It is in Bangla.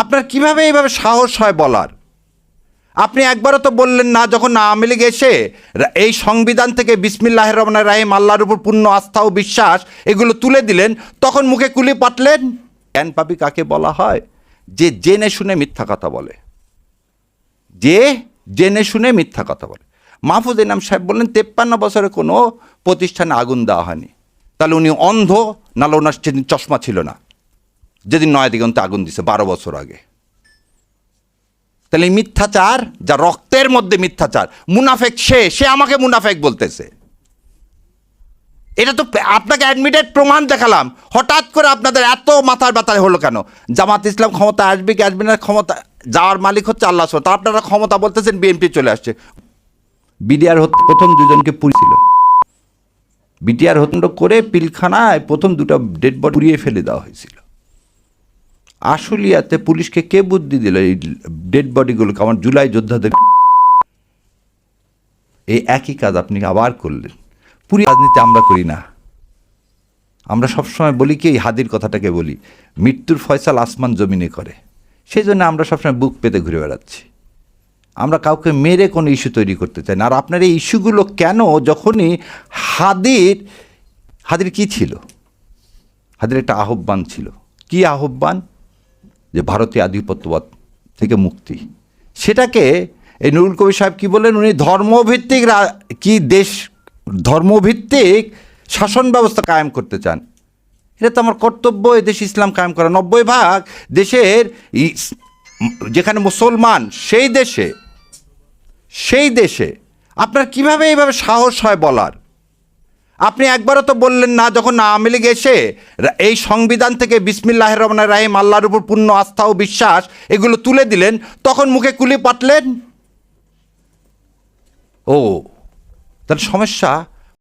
আপনার কীভাবে এইভাবে সাহস হয় বলার? আপনি একবারও তো বললেন না, যখন আওয়ামী লীগ এসে এই সংবিধান থেকে বিসমিল্লাহ রহমান রাহিম আল্লাহর উপর পূর্ণ আস্থা ও বিশ্বাস এগুলো তুলে দিলেন, তখন মুখে কুলি পাটলেন জ্ঞান পাপি কাকে বলা হয়? যে জেনে শুনে মিথ্যা কথা বলে। যে জেনে শুনে মিথ্যা কথা বলে। মাহফুজ ইনাম সাহেব বললেন, তেপ্পান্ন বছরে কোনো প্রতিষ্ঠানে আগুন দেওয়া হয়নি। তাহলে উনি অন্ধ নাহলে ওনার চশমা ছিল না। যেদিন নয় দিগন্তে আগুন দিছে, বারো বছর আগে। তাহলে মিথ্যাচার, যা রক্তের মধ্যে মিথ্যাচার, মুনাফেক সে সে আমাকে মুনাফেক বলতেছে। এটা তো আপনাকে অ্যাডমিটেড প্রমাণ দেখালাম। হঠাৎ করে আপনাদের এত মাথার ব্যথা হলো কেন? জামাত ইসলাম ক্ষমতা আসবে কি আসবে না? ক্ষমতা, যাওয়ার মালিক হচ্ছে আল্লাহ তা আপনারা ক্ষমতা বলতেছেন, বিএনপি চলে আসছে। বিডিআর প্রথম দুজনকে পুড়ছিল বিটিআর হত্যা করে পিলখানায় প্রথম দুটো ডেড বডি পুড়িয়ে ফেলে দেওয়া হয়েছিল। আশুলিয়াতে পুলিশকে কে বুদ্ধি দিল? এই ডেড বডিগুলোকে আমার জুলাই যোদ্ধাদের এই একই কাজ আপনি আবার করলেন। পুরি রাজনীতি আমরা করি না। আমরা সবসময় বলি কি, এই হাদির কথাটাকে বলি, মৃত্যুর ফয়সাল আসমান জমিনে করে। সেই জন্য আমরা সবসময় বুক পেতে ঘুরে বেড়াচ্ছি। আমরা কাউকে মেরে কোনো ইস্যু তৈরি করতে চাই না। আর আপনার এই ইস্যুগুলো কেন যখনই হাদির হাদির কি ছিল? হাদির একটা আহ্বান ছিল। কি আহ্বান? যে ভারতীয় আধিপত্যবাদ থেকে মুক্তি। সেটাকে এই নুরুল কবির সাহেব কী বললেন? উনি ধর্মভিত্তিক কি দেশ, ধর্মভিত্তিক শাসন ব্যবস্থা কায়েম করতে চান। এটা তো আমার কর্তব্য, এই দেশ ইসলাম কায়েম করা। নব্বই ভাগ দেশের যেখানে মুসলমান, সেই দেশে সেই দেশে। আপনার কীভাবে এইভাবে সাহস হয় বলার? আপনি একবারও তো বললেন না যখন আওয়ামী লীগ এসে এই সংবিধান থেকে বিসমিল্লাহ রহমান রাহিম আল্লাহর উপর পূর্ণ আস্থা ও বিশ্বাস এগুলো তুলে দিলেন, তখন মুখে কুলি পাটলেন ও, তাহলে সমস্যা